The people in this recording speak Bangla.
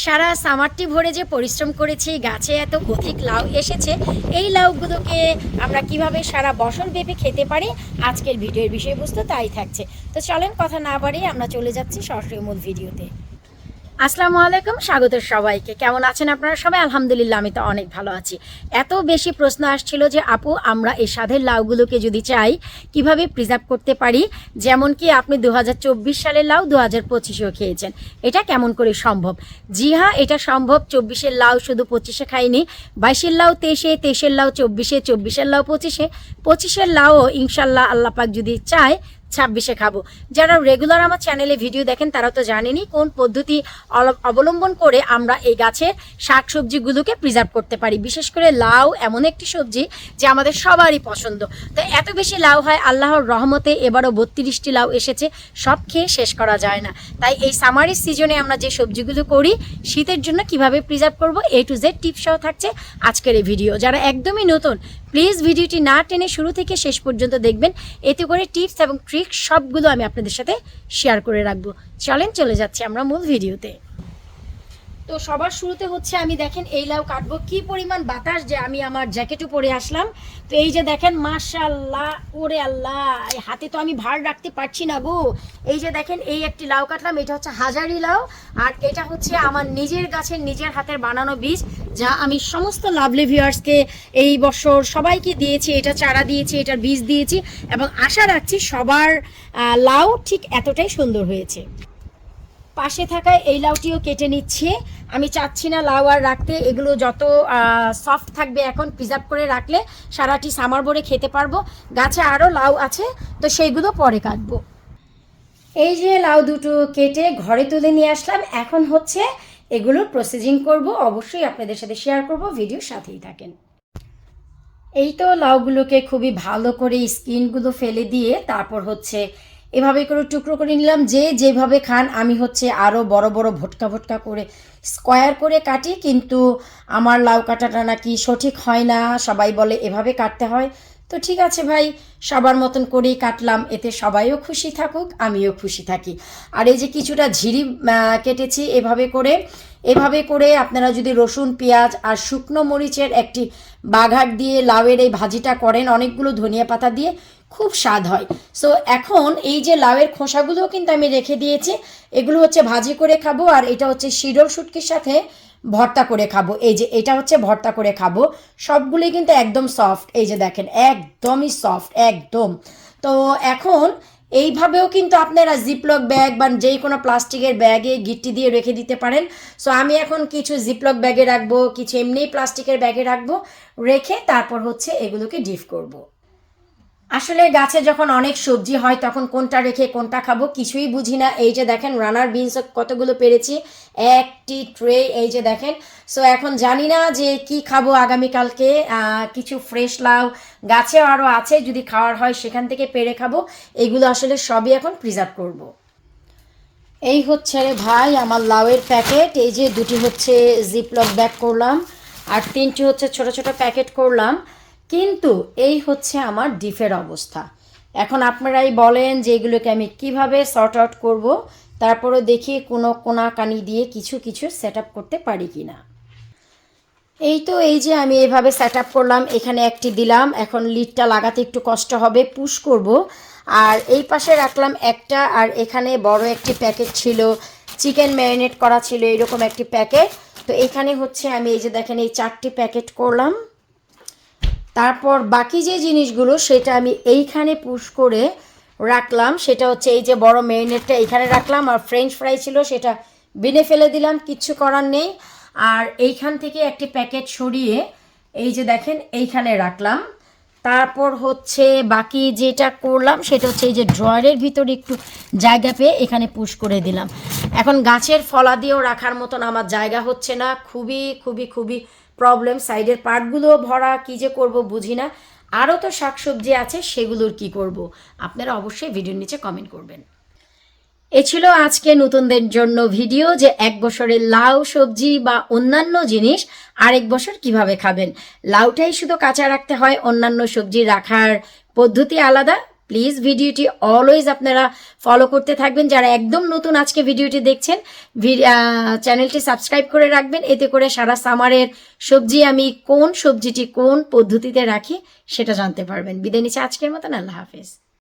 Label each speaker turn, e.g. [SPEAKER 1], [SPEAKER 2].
[SPEAKER 1] সারা সামারটি ভরে যে পরিশ্রম করেছি, গাছে এত অধিক লাউ এসেছে, এই লাউগুলোকে আমরা কীভাবে সারা বছর ভেবে খেতে পারি, আজকের ভিডিওর বিষয়বস্তু তাই থাকছে। তো চলেন কথা না বাড়িয়ে আমরা চলে যাচ্ছি সরাসরি মূল ভিডিওতে। আসসালামু আলাইকুম, স্বাগত সবাইকে। কেমন আছেন আপনারা? সবাই আলহামদুলিল্লাহ, আমি তো অনেক ভালো আছি। এত বেশি প্রশ্ন আসছিল যে, আপু, আমরা এই স্বাদের লাউগুলোকে যদি চাই, কীভাবে প্রিজার্ভ করতে পারি? যেমন কি আপনি দু হাজার চব্বিশ সালের লাউ দু হাজার পঁচিশেও খেয়েছেন। এটা কেমন করে সম্ভব? জি হ্যাঁ এটা সম্ভব। চব্বিশের লাউ শুধু পঁচিশে খাইনি। বাইশের লাউ তেইশে, তেইশের লাউ চব্বিশে, চব্বিশের লাউ পঁচিশে। পঁচিশের লাউও ইনশাল্লাহ আল্লাপাক যদি চায় ছাব্বিশে খাব। যারা রেগুলার আমার চ্যানেলে ভিডিও দেখেন, তারা তো জানেনই কোন পদ্ধতি অবলম্বন করে আমরা এই গাছের শাক সবজিগুলোকে প্রিজার্ভ করতে পারি। বিশেষ করে লাউ এমন একটি সবজি যে আমাদের সবারই পছন্দ। তো এত বেশি লাউ হয়, আল্লাহর রহমতে এবারও বত্রিশটি লাউ এসেছে, সব খেয়ে শেষ করা যায় না। তাই এই সামারের সিজনে আমরা যে সবজিগুলো করি, শীতের জন্য কীভাবে প্রিজার্ভ করব এ টু জেড টিপ সহ থাকছে আজকের এই ভিডিও যারা একদমই নতুন প্লিজ ভিডিওটি না টেনে শুরু থেকে শেষ পর্যন্ত দেখবেন। এতে করে টিপস এবং ট্রিক্স সবগুলো আমি আপনাদের সাথে শেয়ার করে রাখব। চলেন, চলে যাচ্ছি আমরা মূল ভিডিওতে। তো সবার শুরুতে হচ্ছে আমি দেখেন এই লাউ কাটবো। কি পরিমাণ বাতাস যে আমি আমার জ্যাকেটও পরে আসলাম। তো এই যে দেখেন মাশাল্লাহ ওরে আল্লাহ হাতে তো আমি ভার রাখতে পারছি না গো। এই যে দেখেন, এই একটি লাউ কাটলাম, এটা হচ্ছে হাজারি লাউ, আর এটা হচ্ছে আমার নিজের গাছের নিজের হাতের বানানো বীজ, যা আমি সমস্ত লাভলি ভিউয়ার্সকে এই বছর সবাইকে দিয়েছি, এটা চারা দিয়েছি, এটার বীজ দিয়েছি, এবং আশা রাখছি সবার লাউ ঠিক এতটাই সুন্দর হয়েছে। পাশে থাকা এই লাউটিও কেটে নিচ্ছি। আমি চাচ্ছি না লাউ আর রাখতে, এগুলো যত সফট থাকবে এখন প্রিজার্ভ করে রাখলে সারাটি সামার ভরে খেতে পারব। গাছে আরও লাউ আছে, তো সেইগুলো পরে কাটবো। এই যে লাউ দুটো কেটে ঘরে তুলে নিয়ে আসলাম, এখন হচ্ছে এগুলোর প্রসেসিং করব। অবশ্যই আপনাদের সাথে শেয়ার করব, ভিডিওর সাথেই থাকেন। এই তো লাউগুলোকে খুবই ভালো করে স্কিনগুলো ফেলে দিয়ে তারপর হচ্ছে এভাবে করে টুকরো করে নিলাম। যে যেভাবে খান, আমি হচ্ছে আরও বড় বড় ভটকা ভটকা করে স্কোয়ার করে কাটি। কিন্তু আমার লাউ কাটাটা নাকি সঠিক হয় না। সবাই বলে এভাবে কাটতে হয়। তো ঠিক আছে ভাই, সবার মতন করেই কাটলাম, এতে সবাইও খুশি থাকুক, আমিও খুশি থাকি। আর এই যে কিছুটা ঝিরি কেটেছি এভাবে করে এভাবে করে আপনারা যদি রসুন, পেঁয়াজ আর শুকনো মরিচের একটি বাঘাট দিয়ে লাউয়ের এই ভাজিটা করেন, অনেকগুলো ধনিয়া পাতা দিয়ে, খুব স্বাদ হয়। সো এখন এই যে লাউয়ের খোসাগুলোও কিন্তু আমি রেখে দিয়েছি, এগুলো হচ্ছে ভাজি করে খাব, আর এটা হচ্ছে শিডল শুটকির সাথে ভর্তা করে খাব। এই যে, এটা হচ্ছে ভর্তা করে খাব। সবগুলোই কিন্তু একদম সফট এই যে দেখেন, একদমই সফট একদম। তো এখন এইভাবেও কিন্তু আপনারা জিপলক ব্যাগ বা যেই কোনো প্লাস্টিকের ব্যাগে গিট্টি দিয়ে রেখে দিতে পারেন। সো আমি এখন কিছু জিপলক ব্যাগে রাখব, কিছু এমনি প্লাস্টিকের ব্যাগে রাখব, রেখে তারপর হচ্ছে এগুলোকে ডিপ করব। আসলে গাছে যখন অনেক সবজি হয়, তখন কোনটা রেখে কোনটা খাব কিছুই বুঝি না। এই যে দেখেন রানার বিনস কতগুলো পেরেছি, একটি ট্রে এই যে দেখেন। সো এখন জানি না যে কি খাব আগামীকালকে। কিছু ফ্রেশ লাউ গাছে আরও আছে, যদি খাওয়ার হয় সেখান থেকে পেরে খাব। এগুলো আসলে সবই এখন প্রিজার্ভ করব। এই হচ্ছে রে ভাই আমার লাউয়ের প্যাকেট এই যে দুটি হচ্ছে জিপলক ব্যাগ করলাম, আর তিনটি হচ্ছে ছোট ছোট প্যাকেট করলাম। কিন্তু এই হচ্ছে আমার ডিফের অবস্থা। এখন আপনারাই বলেন যে এগুলোকে আমি কীভাবে সর্ট আউট করব তারপরে দেখি কোনো কোনাকানি দিয়ে কিছু কিছু সেট করতে পারি কি না এই তো এই যে আমি এভাবে সেট করলাম, এখানে একটি দিলাম, এখন লিডটা লাগাতে একটু কষ্ট হবে পুশ করব। আর এই পাশে রাখলাম একটা, আর এখানে বড় একটি প্যাকেট ছিল চিকেন ম্যারিনেট করা ছিল, এরকম একটি প্যাকেট তো এখানে হচ্ছে আমি এই যে দেখেন এই চারটি প্যাকেট করলাম। তারপর বাকি যে জিনিসগুলো সেটা আমি এইখানে পুশ করে রাখলাম। সেটা হচ্ছে এই যে বড় মেরিনেটটা এইখানে রাখলাম। আর ফ্রেঞ্চ ফ্রাই ছিল সেটা বিনে ফেলে দিলাম কিচ্ছু করার নেই। আর এইখান থেকে একটি প্যাকেট সরিয়ে এই যে দেখেন, এইখানে রাখলাম। তারপর হচ্ছে বাকি যেটা করলাম, সেটা হচ্ছে এই যে ড্রয়ারের ভিতরে একটু জায়গা পেয়ে এখানে পুশ করে দিলাম। এখন গাছের ফলা দিয়েও রাখার মতন আমার জায়গা হচ্ছে না। খুবই খুবই খুবই প্রবলেম সাইডের পার্টগুলো ভরা, কী যে করব বুঝি না। আরও তো শাকসবজি আছে, সেগুলোর কি করব? আপনারা অবশ্যই ভিডিওর নিচে কমেন্ট করবেন। এ ছিল আজকে নতুনদের জন্য ভিডিও যে এক বছরের লাউ, সবজি বা অন্যান্য জিনিস আরেক বছর কীভাবে খাবেন। লাউটাই শুধু কাঁচা রাখতে হয়, অন্যান্য সবজি রাখার পদ্ধতি আলাদা। প্লিজ ভিডিওটি অলওয়েজ আপনারা ফলো করতে থাকবেন। যারা একদম নতুন আজকে ভিডিওটি দেখছেন চ্যানেলটি সাবস্ক্রাইব করে রাখবেন। এতে করে সারা সামারের সবজি আমি কোন সবজিটি কোন পদ্ধতিতে রাখি সেটা জানতে পারবেন। বিদায় নিচ্ছে আজকের মতন। আল্লাহ হাফেজ।